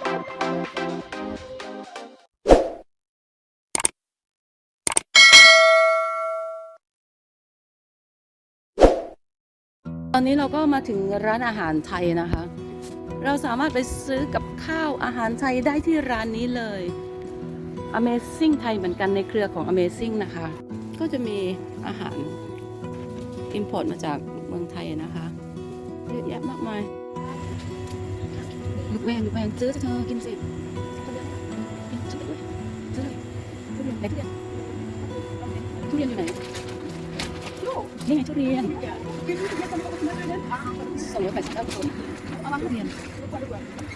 ตอนนี้เราก็มาถึงร้านอาหารไทยนะคะ เราสามารถไปซื้อกับข้าวอาหารไทยได้ที่ร้านนี้เลย Amazing ไทยเหมือนกันในเครือของ Amazing นะคะ ก็จะมีอาหาร import มาจากเมืองไทยนะคะ เยอะแยะมากมาย ลูกแวงลูกแวงซื้อเธอกินสิซื้อด้วยซื้อเลยทุเรียนไหนทุเรียนทุเรียนอยู่ไหนนี่ไงทุเรียนสองร้อยแปดสิบเก้าคนทุเรียน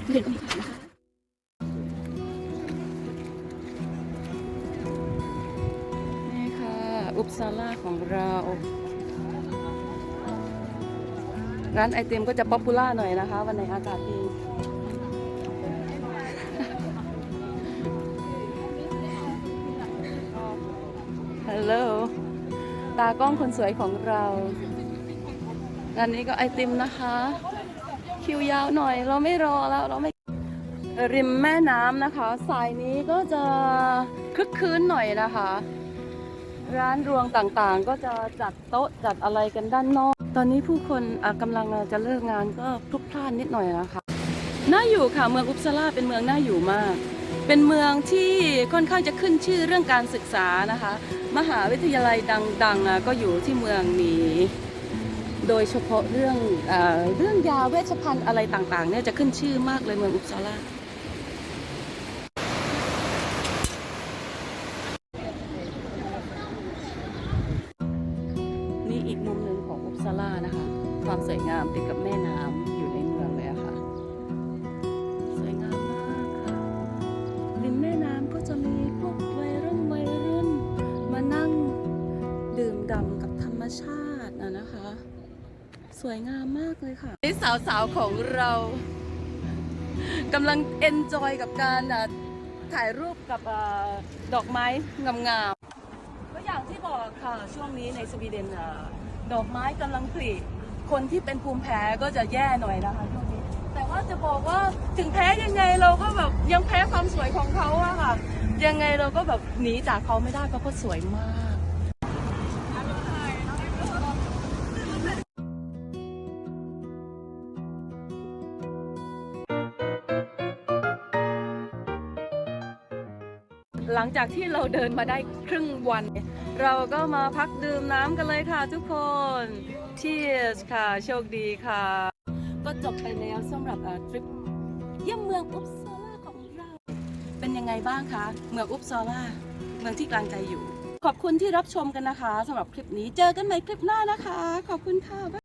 ทุเรียนก็มีขายนะคะนี่ค่ะ อุปซาล่าของเราร้านไอติมก็จะป๊อปปูล่าหน่อยนะคะ วันไหนอากาศดี ฮัลโหล ตากล้องคนสวยของเราร้านนี้ก็ไอติมนะคะ คิวยาวหน่อย เราไม่รอแล้วเราไม่ ริมแม่น้ำนะคะ สายนี้ก็จะคึกคืนหน่อยนะคะ ร้านรวงต่างๆ ก็จะจัดโต๊ะจัดอะไรกันด้านนอก ตอนนี้ผู้คนกำลังจะเลิกงานก็พลุกพล่านนิดหน่อยนะคะ น่าอยู่ค่ะ เมืองอุปสลาเป็นเมืองน่าอยู่มาก เป็นเมืองที่ค่อนข้างจะขึ้นชื่อเรื่องการศึกษานะคะ มหาวิทยาลัยดังๆก็อยู่ที่เมืองนี้ โดยเฉพาะเรื่องเอเรื่องยาเวชภัณฑ์อะไรต่างๆเนี่ยจะขึ้นชื่อมากเลยเมืองอุปสลานี่อีกมุมหนึ่งของอุปสลานะคะ ความสวยงามติดกับแม่น้ำ ชาตินะนะคะ สวยงามมากเลยค่ะนี่สาวๆของเรากำลังเอนจอยกับการถ่ายรูปกับอดอกไม้งามๆก็อย่างที่บอกค่ะช่วงนี้ในสวีเดนอดอกไม้กำลังผลิคนที่เป็นภูมิแพ้ก็จะแย่หน่อยนะคะช่วงนี้แต่ว่าจะบอกว่าถึงแพ้ยังไงเราก็แบบยังแพ้ความสวยของเขาอะค่ะ ยังไงเราก็แบบหนีจากเขาไม่ได้เพราะเขาสวยมาก หลังจากที่เราเดินมาได้ครึ่งวัน เราก็มาพักดื่มน้ำกันเลยค่ะทุกคน Cheers ค่ะ โชคดีค่ะ ก็จบไปแล้วสำหรับทริปเยี่ยมเมืองอุปซาลาของเรา เป็นยังไงบ้างคะ เมืองอุปซาลาเมืองที่กลางใจอยู่ ขอบคุณที่รับชมกันนะคะสำหรับคลิปนี้ เจอกันใหม่คลิปหน้านะคะ ขอบคุณค่ะ